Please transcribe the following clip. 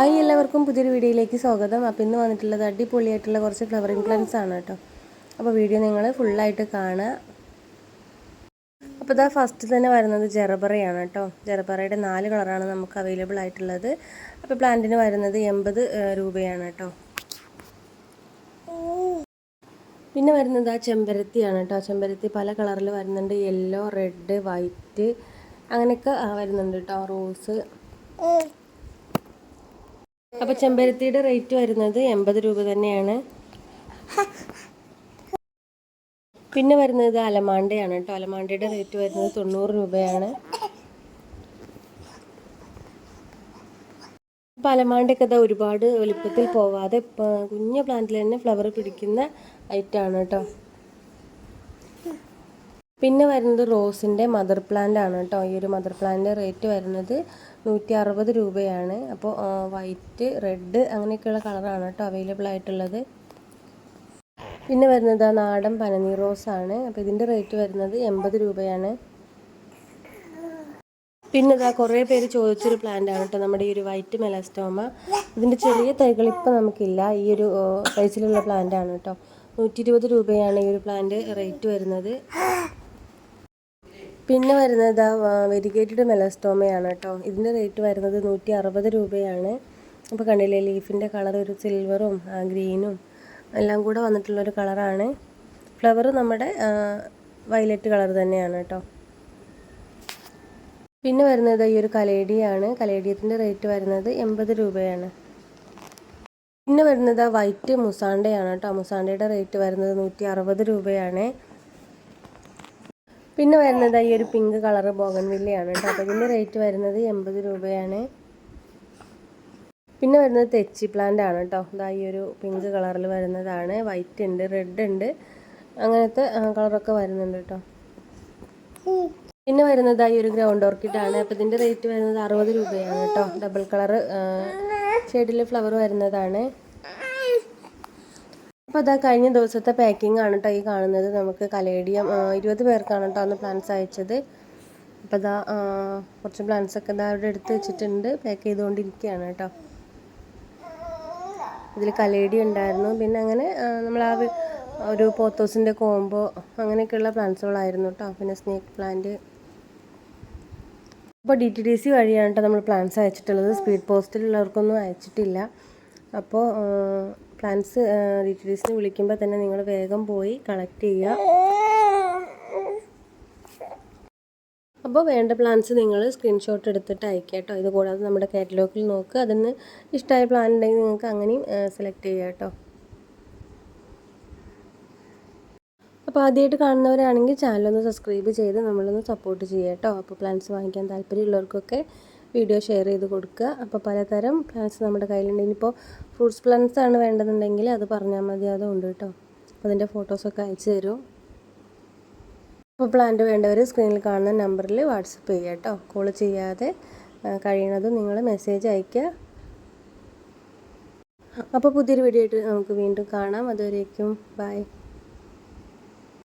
Hi എല്ലാവർക്കും പുതിയൊരു വീഡിയോയിലേക്ക് സ്വാഗതം. അപ്പോൾ ഇന്ന് വന്നിട്ടുള്ളത് അടിപൊളിയായിട്ടുള്ള കുറച്ച് ഫ്ലവറിങ് പ്ലാന്റ്സ് ആണ് കേട്ടോ. അപ്പോൾ വീഡിയോ നിങ്ങൾ ഫുള്ളായിട്ട് കാണുക. അപ്പോൾ ഇതാ ഫസ്റ്റ് തന്നെ വരുന്നത് ജെറബറയാണ് കേട്ടോ. ജെറബറയുടെ നാല് കളറാണ് നമുക്ക് അവൈലബിൾ ആയിട്ടുള്ളത്. അപ്പോൾ പ്ലാന്റിന് വരുന്നത് എൺപത് രൂപയാണ് കേട്ടോ. പിന്നെ വരുന്നത് ആ ചെമ്പരത്തിയാണ് കേട്ടോ. ചെമ്പരത്തി പല കളറിൽ വരുന്നുണ്ട്. യെല്ലോ റെഡ് വൈറ്റ് അങ്ങനെയൊക്കെ വരുന്നുണ്ട് കേട്ടോ. റോസ് അപ്പോൾ ചെമ്പരത്തിയുടെ റേറ്റ് വരുന്നത് എൺപത് രൂപ തന്നെയാണ്. പിന്നെ വരുന്നത് അലമാണ്ടയാണ് കേട്ടോ. അലമാണ്ടയുടെ റേറ്റ് വരുന്നത് തൊണ്ണൂറ് രൂപയാണ്. അപ്പോൾ അലമാണ്ടയൊക്കെ അത് ഒരുപാട് വലുപ്പത്തിൽ പോവാതെ ഇപ്പം കുഞ്ഞ പ്ലാന്റിൽ തന്നെ ഫ്ലവർ പിടിക്കുന്ന ഐറ്റമാണ് കേട്ടോ. പിന്നെ വരുന്നത് റോസിന്റെ മദർ പ്ലാന്റ് ആണ് കേട്ടോ. ഈ ഒരു മദർ പ്ലാന്റ് റേറ്റ് വരുന്നത് നൂറ്റി അറുപത് രൂപയാണ്. അപ്പോൾ വൈറ്റ് റെഡ് അങ്ങനെയൊക്കെയുള്ള കളറാണ് കേട്ടോ അവൈലബിൾ ആയിട്ടുള്ളത്. പിന്നെ വരുന്നത് ആ നാടൻ പനനീർ റോസ് ആണ്. അപ്പോൾ ഇതിന്റെ റേറ്റ് വരുന്നത് എൺപത് രൂപയാണ്. പിന്നെ ഇതാ കുറേ പേര് ചോദിച്ചൊരു പ്ലാന്റ് ആണ് കേട്ടോ നമ്മുടെ ഈ ഒരു വൈറ്റ് മെലാസ്റ്റോമ. ഇതിന്റെ ചെറിയ തൈകൾ ഇപ്പം നമുക്കില്ല. ഈ ഒരു സൈസിലുള്ള പ്ലാന്റ് ആണ് കേട്ടോ. നൂറ്റി ഇരുപത് രൂപയാണ് ഈ ഒരു പ്ലാന്റ് റേറ്റ് വരുന്നത്. പിന്നെ വരുന്നത് വെരിഗേറ്റഡ് മെലസ്റ്റോമയാണ് കേട്ടോ. ഇതിന്റെ റേറ്റ് വരുന്നത് നൂറ്റി അറുപത് രൂപയാണ്. അപ്പോൾ കണ്ടില്ലേ ലീഫിന്റെ കളർ ഒരു സിൽവറും ഗ്രീനും എല്ലാം കൂടെ വന്നിട്ടുള്ളൊരു കളറാണ്. ഫ്ലവർ നമ്മുടെ വയലറ്റ് കളർ തന്നെയാണ് കേട്ടോ. പിന്നെ വരുന്നത് ഈ ഒരു കലേഡിയാണ്. കലേഡിയത്തിന്റെ റേറ്റ് വരുന്നത് എൺപത് രൂപയാണ്. പിന്നെ വരുന്നത് വൈറ്റ് മുസാണ്ടയാണ് കേട്ടോ. മുസാണ്ടയുടെ റേറ്റ് വരുന്നത് നൂറ്റി അറുപത് രൂപയാണ്. പിന്നെ വരുന്നത് ഈ ഒരു പിങ്ക് കളർ ബോഗൻവില്ലയാണ് കേട്ടോ. അപ്പോൾ ഇതിന്റെ റേറ്റ് വരുന്നത് എൺപത് രൂപയാണ്. പിന്നെ വരുന്നത് തെച്ചി പ്ലാന്റ് ആണ് കേട്ടോ. ഇതാ ഈ ഒരു പിങ്ക് കളറിൽ വരുന്നതാണ്. വൈറ്റ് ഉണ്ട് റെഡ് ഉണ്ട്. അങ്ങനത്തെ കളറൊക്കെ വരുന്നുണ്ട് കേട്ടോ. പിന്നെ വരുന്നത് ഈ ഒരു ഗ്രൗണ്ട് ഓർക്കിഡ് ആണ്. അപ്പോൾ ഇതിന്റെ റേറ്റ് വരുന്നത് അറുപത് രൂപയാണ് കേട്ടോ. ഡബിൾ കളർ ഷെയ്ഡിൽ ഫ്ലവർ വരുന്നതാണ്. അപ്പോൾ അതാ കഴിഞ്ഞ ദിവസത്തെ പാക്കിംഗ് ആണ് കേട്ടോ ഈ കാണുന്നത്. നമുക്ക് കലേഡിയം ഇരുപത് പേർക്കാണ് കേട്ടോ അന്ന് പ്ലാൻസ് അയച്ചത്. അപ്പോൾ അതാ കുറച്ച് പ്ലാൻസ് ഒക്കെ ഇതാ അവിടെ എടുത്ത് വെച്ചിട്ടുണ്ട്. പാക്ക് ചെയ്തുകൊണ്ടിരിക്കുകയാണ് കേട്ടോ ഇതിൽ കലേഡി ഉണ്ടായിരുന്നു. പിന്നെ അങ്ങനെ നമ്മൾ ആ ഒരു പോത്തോസിന്റെ കോംബോ അങ്ങനെയൊക്കെയുള്ള പ്ലാൻസുകളായിരുന്നു കേട്ടോ പിന്നെ സ്നേക്ക് പ്ലാന്റ് അപ്പോൾ ഡി ടി ഡി സി വഴിയാണ് കേട്ടോ നമ്മൾ പ്ലാൻസ് അയച്ചിട്ടുള്ളത്. സ്പീഡ് പോസ്റ്റിലുള്ളവർക്കൊന്നും അയച്ചിട്ടില്ല. അപ്പോൾ പ്ലാൻസ് ഡി ടി ഡി സിന് വിളിക്കുമ്പോൾ തന്നെ നിങ്ങൾ വേഗം പോയി കളക്ട് ചെയ്യുക അപ്പോൾ വേണ്ട പ്ലാൻസ് നിങ്ങൾ സ്ക്രീൻഷോട്ട് എടുത്തിട്ട് അയക്കുക കേട്ടോ ഇത് കൂടാതെ നമ്മുടെ കാറ്റലോഗിൽ നോക്കുക അതിന് ഇഷ്ടമായ പ്ലാൻ ഉണ്ടെങ്കിൽ നിങ്ങൾക്ക് അങ്ങനെയും സെലക്ട് ചെയ്യുക കേട്ടോ അപ്പോൾ ആദ്യമായിട്ട് കാണുന്നവരാണെങ്കിൽ ചാനലൊന്ന് സബ്സ്ക്രൈബ് ചെയ്ത് നമ്മളൊന്ന് സപ്പോർട്ട് ചെയ്യുക കേട്ടോ അപ്പോൾ പ്ലാൻസ് വാങ്ങിക്കാൻ താല്പര്യമുള്ളവർക്കൊക്കെ വീഡിയോ ഷെയർ ചെയ്ത് കൊടുക്കുക. അപ്പോൾ പലതരം പ്ലാൻസ് നമ്മുടെ കയ്യിലുണ്ട്. ഇനിയിപ്പോൾ ഫ്രൂട്ട്സ് പ്ലാന്റ്സ് ആണ് വേണ്ടതെന്നുണ്ടെങ്കിൽ അത് പറഞ്ഞാൽ മതി. അതുണ്ട് കേട്ടോ. അതിന്റെ ഫോട്ടോസൊക്കെ അയച്ചു തരും. അപ്പോൾ പ്ലാന്റ് വേണ്ടവർ സ്ക്രീനിൽ കാണുന്ന നമ്പറിൽ വാട്സപ്പ് ചെയ്യുക കേട്ടോ. കോൾ ചെയ്യാതെ കഴിയണതും നിങ്ങൾ മെസ്സേജ് അയയ്ക്കുക. അപ്പോൾ പുതിയൊരു വീഡിയോ ആയിട്ട് നമുക്ക് വീണ്ടും കാണാം. അതുവരേക്കും ബൈ